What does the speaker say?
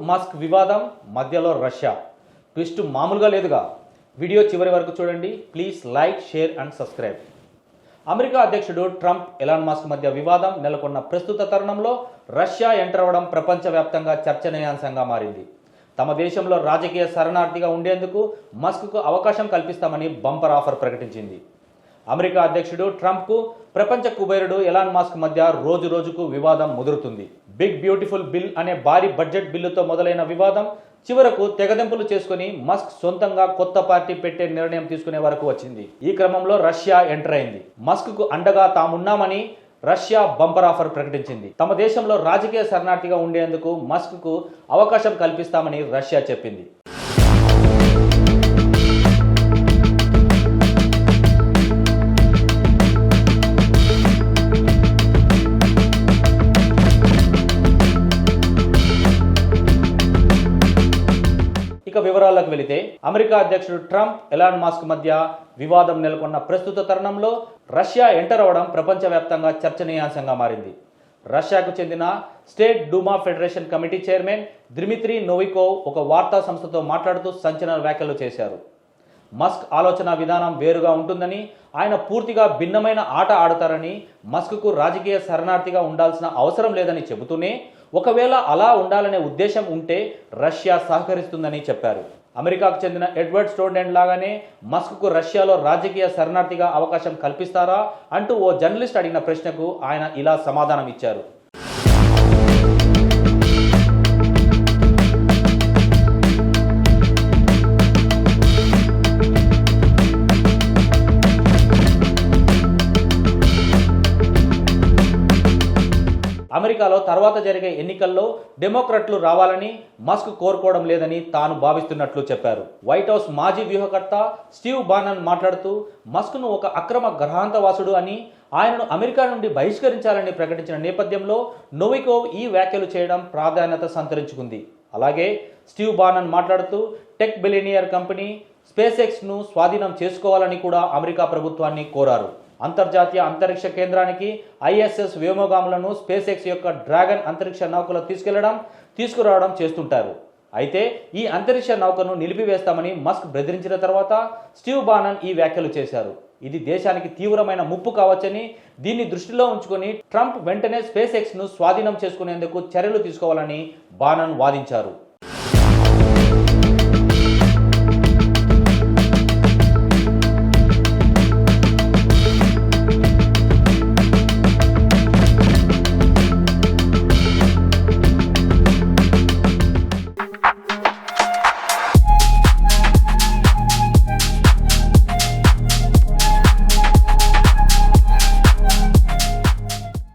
Mask Musk వివాదం మధ్యలో Russia. Twist మామూలుగా లేదుగా. వీడియో చివరి వరకు చూడండి. Please like share and subscribe. America అధ్యక్షుడు ట్రంప్ ఎలాన్ మాస్క్ మధ్య వివాదం నెలకొన్న ప్రస్తుత తరుణంలో రష్యా ఎంటర్ అవ్వడం ప్రపంచవ్యాప్తంగా చర్చనీయాంశంగా మారింది. తమ దేశంలో రాజకీయ శరణార్థిగా ఉండేందుకు మస్క్కు అవకాశం కల్పిస్తామని బంపర్ ఆఫర్ ప్రకటించింది. అమెరికా అధ్యక్షుడు ట్రంప్కు ప్రపంచ కుబేరుడు ఎలాన్ మాస్క్ మధ్య రోజు రోజుకు వివాదం ముదురుతుంది. బిగ్ బ్యూటిఫుల్ బిల్ అనే భారీ బడ్జెట్ బిల్లుతో మొదలైన వివాదం చివరకు తెగదెంపులు చేసుకుని మస్క్ సొంతంగా కొత్త పార్టీ పెట్టే నిర్ణయం తీసుకునే వరకు వచ్చింది. ఈ క్రమంలో రష్యా ఎంటర్ అయింది. మస్క్కు అండగా తామున్నామని రష్యా బంపర్ ఆఫర్ ప్రకటించింది. తమ దేశంలో రాజకీయ శరణార్థిగా ఉండేందుకు మస్క్కు అవకాశం కల్పిస్తామని రష్యా చెప్పింది. ఇక వివరాల్లోకి వెళితే అమెరికా అధ్యక్షుడు ట్రంప్ ఎలాన్ మాస్క్ మధ్య వివాదం నెలకొన్న ప్రస్తుత తరుణంలో రష్యా ఎంటర్ అవడం ప్రపంచవ్యాప్తంగా చర్చనీయాంశంగా మారింది. రష్యాకు చెందిన state Duma federation committee chairman Dmitri Novikov ఒక వార్తా సంస్థతో మాట్లాడుతూ సంచలన వ్యాఖ్యలు చేశారు. మస్క్ ఆలోచన విధానం వేరుగా ఉంటుందని ఆయన పూర్తిగా భిన్నమైన ఆట ఆడతారని మస్క్కు రాజకీయ శరణార్థిగా ఉండాల్సిన అవసరం లేదని చెబుతూనే ఒకవేళ అలా ఉండాలనే ఉద్దేశం ఉంటే రష్యా సహకరిస్తుందని చెప్పారు. అమెరికాకు చెందిన ఎడ్వర్డ్ స్టోడెంట్ లాగానే మస్క్కు రష్యాలో రాజకీయ శరణార్థిగా అవకాశం కల్పిస్తారా అంటూ ఓ జర్నలిస్ట్ అడిగిన ప్రశ్నకు ఆయన ఇలా సమాధానం ఇచ్చారు అమెరికాలో తర్వాత జరిగే ఎన్నికల్లో డెమోక్రట్లు రావాలని మస్క్ కోరుకోవడం లేదని తాను భావిస్తున్నట్లు చెప్పారు. వైట్ హౌస్ మాజీ వ్యూహకర్త స్టీవ్ బానన్ మాట్లాడుతూ మస్క్ను ఒక అక్రమ గ్రహాంతవాసుడు అని ఆయనను అమెరికా నుండి బహిష్కరించాలని ప్రకటించిన నేపథ్యంలో నోవికోవ్ ఈ వ్యాఖ్యలు చేయడం ప్రాధాన్యత సంతరించుకుంది. అలాగే స్టీవ్ బానన్ మాట్లాడుతూ టెక్ బిలినియర్ కంపెనీ స్పేస్ ఎక్స్ను స్వాధీనం చేసుకోవాలని కూడా అమెరికా ప్రభుత్వాన్ని కోరారు. అంతర్జాతీయ అంతరిక్ష కేంద్రానికి ఐఎస్ఎస్ వ్యోమగాములను స్పేస్ ఎక్స్ యొక్క డ్రాగన్ అంతరిక్ష నౌకలో తీసుకెళ్ళడం తీసుకురావడం చేస్తుంటారు. అయితే ఈ అంతరిక్ష నౌకను నిలిపివేస్తామని మస్క్ బెదిరించిన తర్వాత స్టీవ్ బానన్ ఈ వ్యాఖ్యలు చేశారు. ఇది దేశానికి తీవ్రమైన ముప్పు కావచ్చని దీన్ని దృష్టిలో ఉంచుకొని ట్రంప్ వెంటనే స్పేస్ ఎక్స్ను స్వాధీనం చేసుకునేందుకు చర్యలు తీసుకోవాలని బానన్ వాదించారు.